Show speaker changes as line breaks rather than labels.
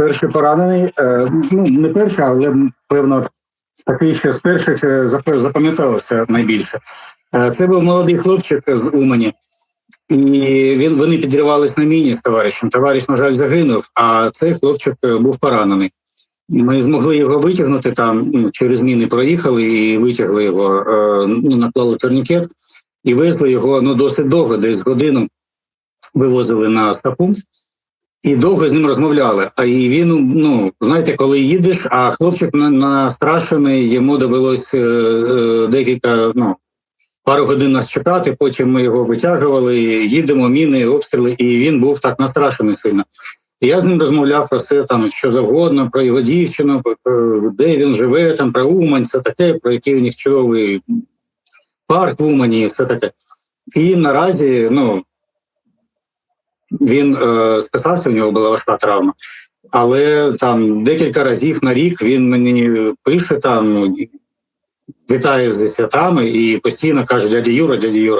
перший поранений. Е, ну, не перший, але певно такий, що з перших е, запам'ятався найбільше. Е, це був молодий хлопчик з Умані. І він вони підривались на міні з товаришем. Товариш, на жаль, загинув, а цей хлопчик був поранений. Ми змогли його витягнути там ну, через міни проїхали і витягли його, ну, наклали турнікет і везли його ну, досить довго, десь годину вивозили на стапункт. І довго з ним розмовляли. А і він, ну знаєте, коли їдеш, а хлопчик на- настрашений, йому довелось е, е, декілька, ну пару годин нас чекати. Потім ми його витягували, їдемо, міни, обстріли, і він був так настрашений сильно. І я з ним розмовляв про все там, що завгодно, про його дівчину, про де він живе, там про Умань, все таке, про який у них чудовий парк в Умані, і все таке. І наразі, ну він е, списався, у нього була важка травма. Але там декілька разів на рік він мені пише там, ну, вітає зі святами і постійно каже: дядя Юра, дядя Юра.